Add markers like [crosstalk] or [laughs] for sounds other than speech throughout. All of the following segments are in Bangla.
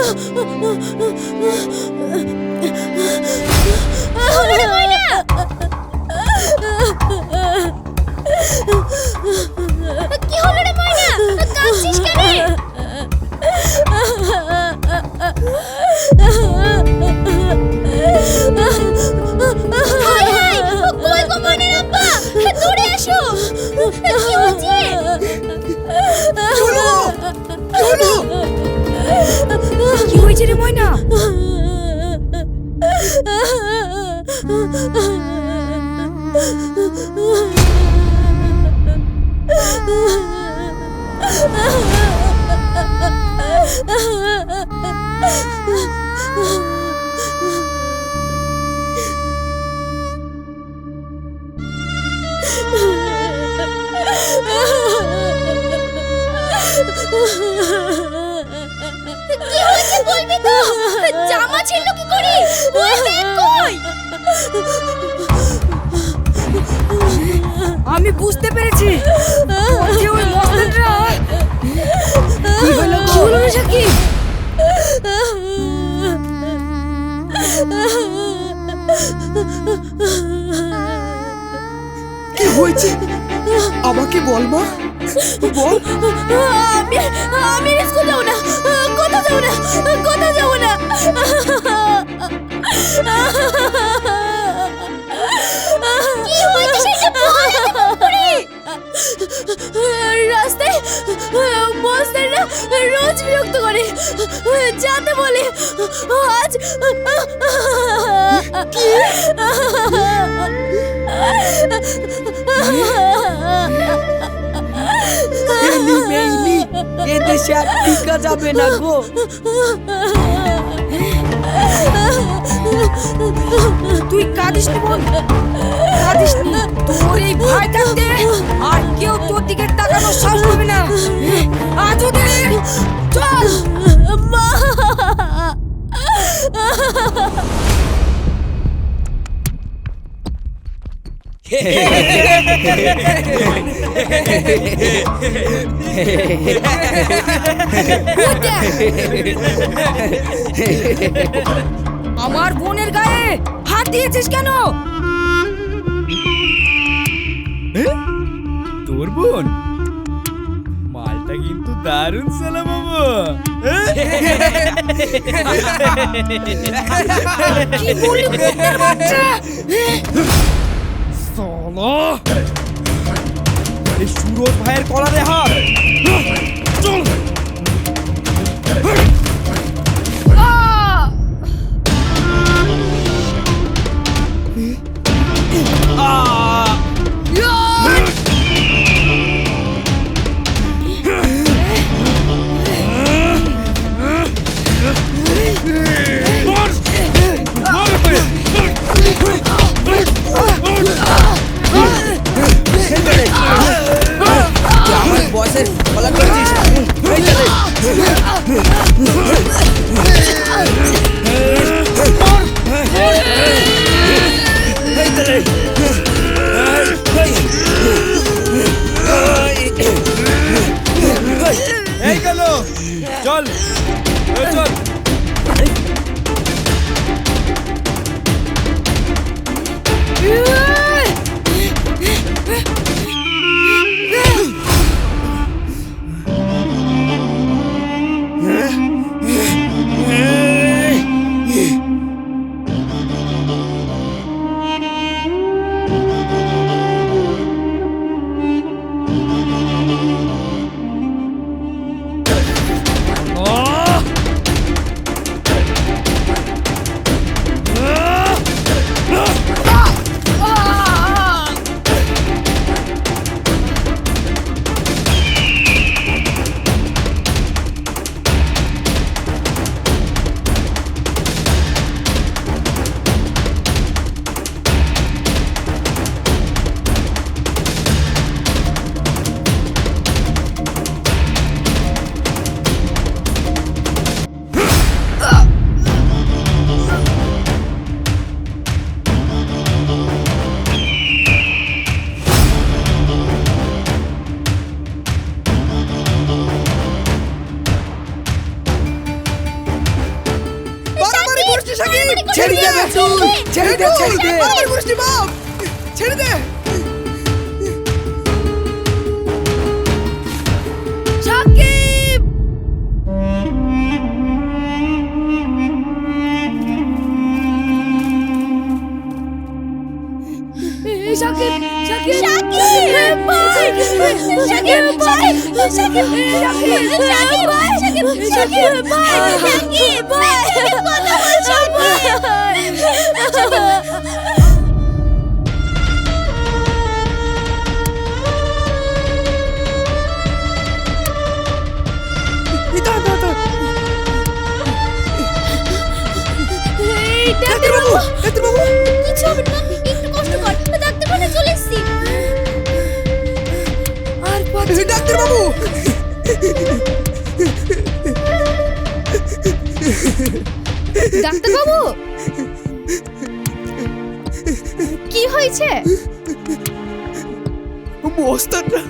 嗯嗯嗯嗯嗯嗯嗯 কি ছিল কি করে? ওই কই? আমি বুঝতে পেরেছি। যে ওই মস্তানরা কি হলো? কি হলো কি হয়েছে? আমাকে বল মা। বল। আমি আমি স্কুল যাব না। কোথাও যাব না। কোথাও যাব না। কি রাস্তায় বস্তারা রোজ বিরক্ত করে। যাতে বলে আজ এলি এ দেশে আর টিকা যাবে না গো। তুই কাঁদিস বোন কাঁদিস তোর এই ভয় থাকতে আর কেউ আমার বোনের গায়ে হাত দিয়েছিস কেন? তোর বোন? মালটা কিন্তু দারুণ সালা বাবু। কি বললি বাচ্চা? সালা এই সুরজ ভাইয়ের কলারে হাত। চল। ছেড়ে দে বেটুল ছেড়ে দে ছেড়ে দে আমার মুষ্টি বাপ ছেড়ে দে সাকিব এই সাকিব সাকিব শাকিব ভাই শাকিব ভাই শাকিব শাকিব ডাক্তার বাবু কি হয়েছে? মস্তানরা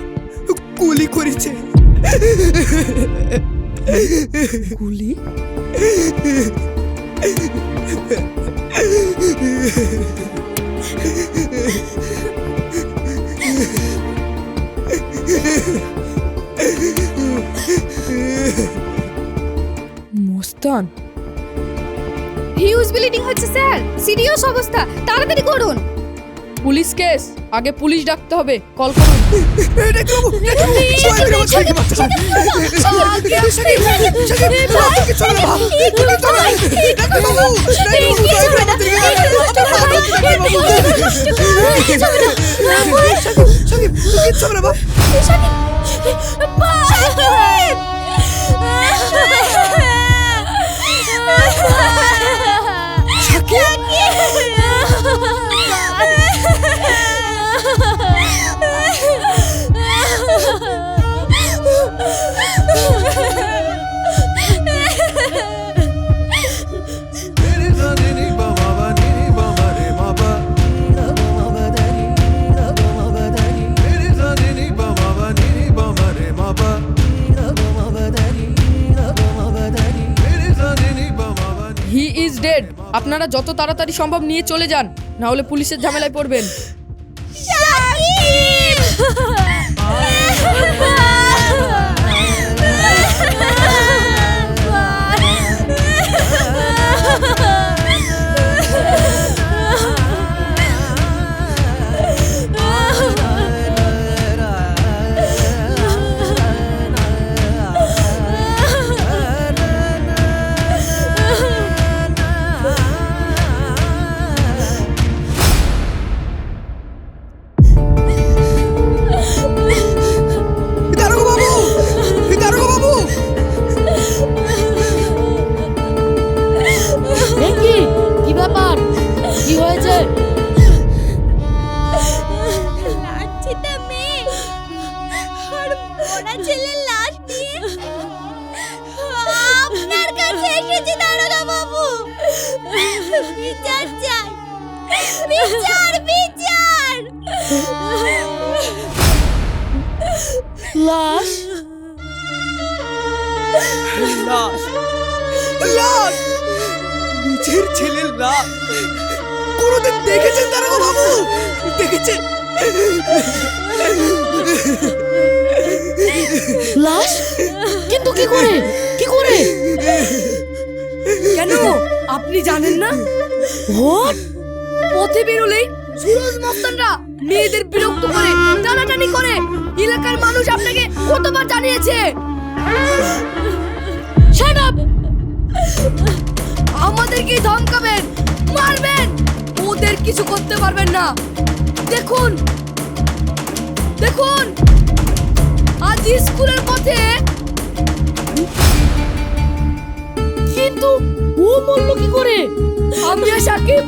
গুলি করেছে। গুলি? মোস্তান হিউজ ব্লিডিং হচ্ছে স্যার সিরিয়াস অবস্থা তাড়াতাড়ি করুন পুলিশ কেস আগে পুলিশ ডাকতে হবে কল করুন [laughs] 100円。আপনারা যত তাড়াতাড়ি সম্ভব নিয়ে চলে যান না হলে পুলিশের ঝামেলায় পড়বেন। দেখেছেন দারোগা বাবু? দেখেছেন? লাশ? কিন্তু কি করে? কি করে? কেন? আপনি জানেন না? হোয়াট? পথে বেরোলেই সুরজ মস্তানরা মেয়েদের বিরক্ত করে টানাটানি করে। এলাকার মানুষ আপনাকে কতবার জানিয়েছে? আমাদেরকে ধমকাবেন মারবেন! ওদের কিছু করতে পারবেন না। দেখুন। দেখুন। আজ স্কুলের পথে কিন্তু ও মরল কি করে? আমি আর সাকিব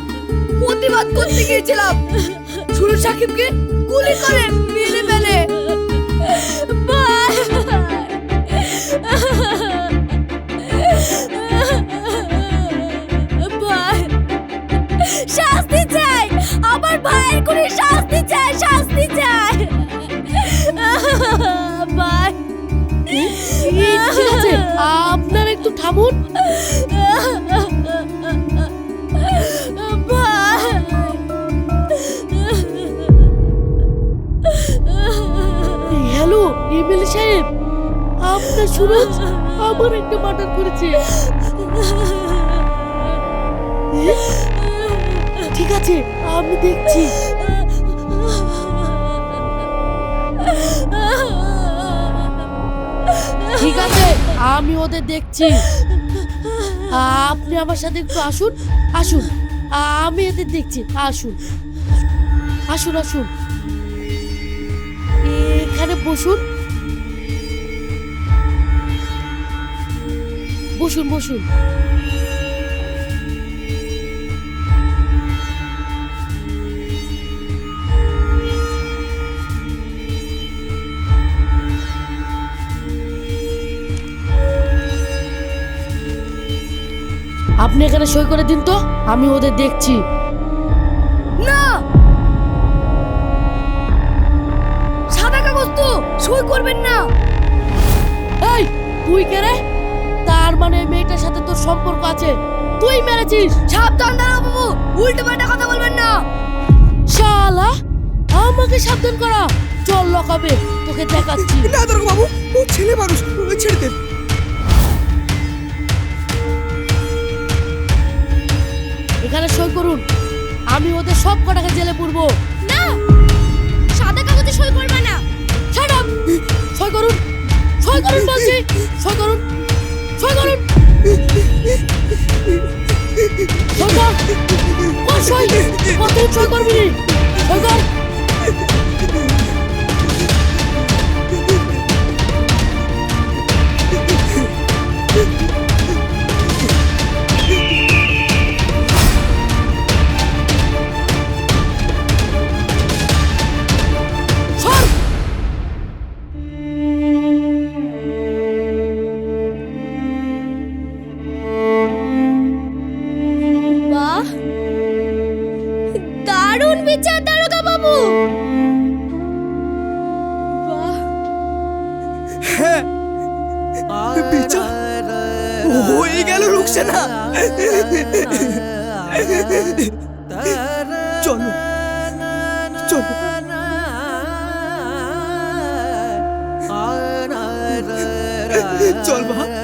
প্রতিবাদ করতে গিয়েছিলাম। শুরু সাকিবকে গুলি করে মেরে ফেলে। আপনার একটু থামুন। হ্যালো, এমএলএ সাহেব, আপনার সুরজ আমার একটা মার্ডার করেছে। ঠিক আছে, আমি দেখছি। আমি ওদের দেখছি। আপনি আমার সাথে একটু আসুন আসুন। আমি এদের দেখছি, আসুন। আসুন আসুন। এখানে বসুন। বসুন বসুন। আপনি এখানে সই করে দিন তো আমি ওদের দেখছি। না! সাদা কাগজ তো সই করবেন না। এই তুই কে রে? তার মানে এই মেয়েটার সাথে তোর সম্পর্ক আছে। তুই মেরেছিস। সাবধান দাঁড়াও বাবু উল্টো পাল্টা কথা বলবেন না। শালা আমাকে সাবধান করা। চল লকাবে তোকে দেখাচ্ছি। না দারোগা বাবু ও ছেলে মানুষ ও ছেড়ে দেন। এখানে সই করুন। আমি ওদের সব কটাকে জেলে পুরব না! সাদা কাগজে সই করবে না। ছাড়ো সই করুন। সই করুন বলছি। সই করুন। সই করুন। সই কর। কর সই। কর সই করবি? সই কর। চল মা।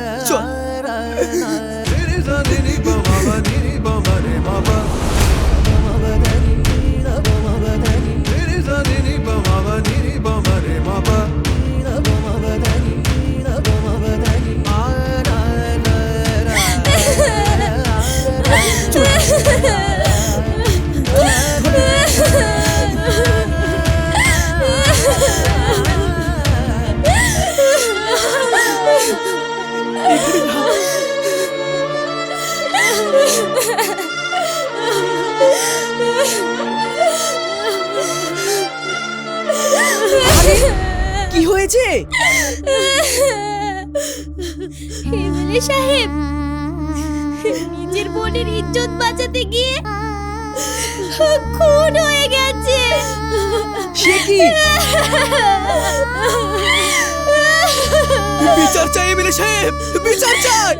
হয়েছে? এমএলএ সাহেব নিজের বোনের ইজ্জত বাঁচাতে গিয়ে খুন হয়ে গেছে। সে কি? বিচার চাই এমএলএ সাহেব বিচার চাই।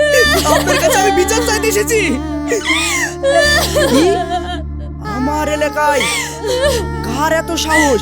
আপনার কাছে আমি বিচার চাইতে এসেছি। আমার এলাকায় কার এত সাহস?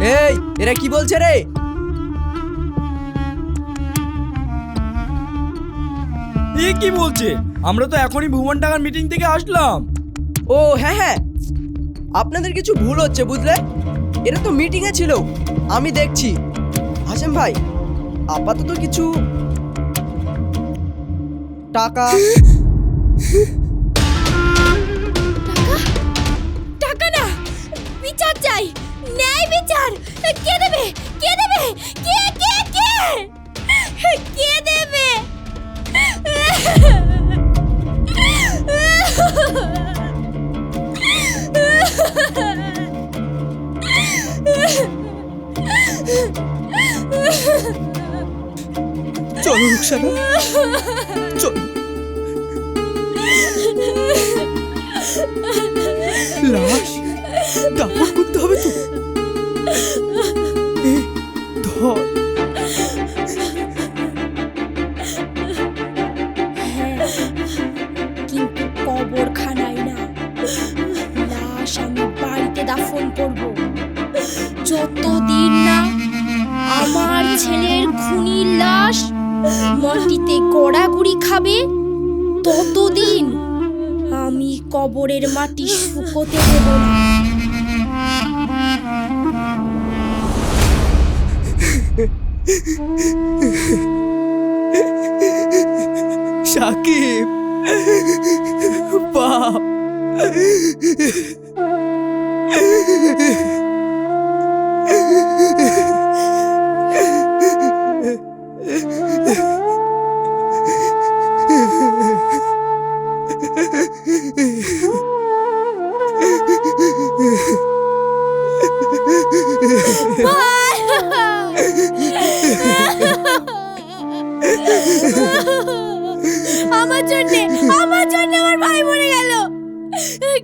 এই এরা কি বলছে রে? এ কি বলছে? আমরা তো এখনই ভুবন টাকার মিটিং থেকে আসলাম। ও হ্যাঁ হ্যাঁ। আপনাদের কিছু ভুল হচ্ছে বুঝলে? এরা তো মিটিংয়ে ছিল। আমি দেখছি। হাসেম ভাই আপাতত কিছু টাকা টাকা ন্যায় বিচার। কে দেবে? কে দেবে? কে কে কে? কে দেবে? চলো, রুকসানা। চলো। লাশ। দাফন খাবে ততদিন আমি কবরের মাটি শুকোতে দেব না। সাকিব বাপ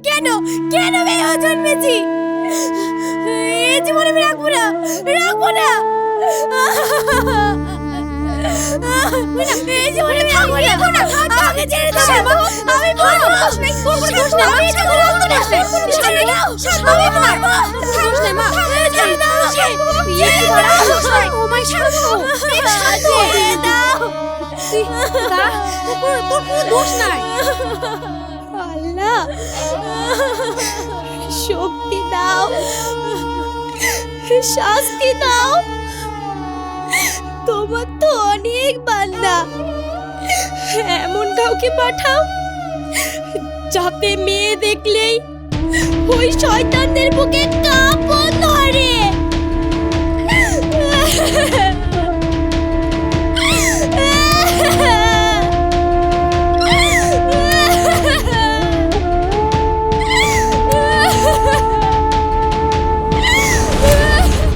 কেন কেন আমি ও জন্মেছি এই জীবনে আমি রাখব না রাখব না এই জীবনে আমি রাখব না আমাকে ছেড়ে দাও আমি মরবো আমি এটা রাখব না আমি মরবো মা ছেড়ে দাও ও মাই ছেড়ে দাও দোষ নাই মালা শক্তি দাও। শাস্তি দাও। তোমার তো অনেক বান্দা। এমন কাউকে পাঠাও? যাতে মেয়ে দেখলেই ওই শয়তানদের বুকে কাপড় ধরে।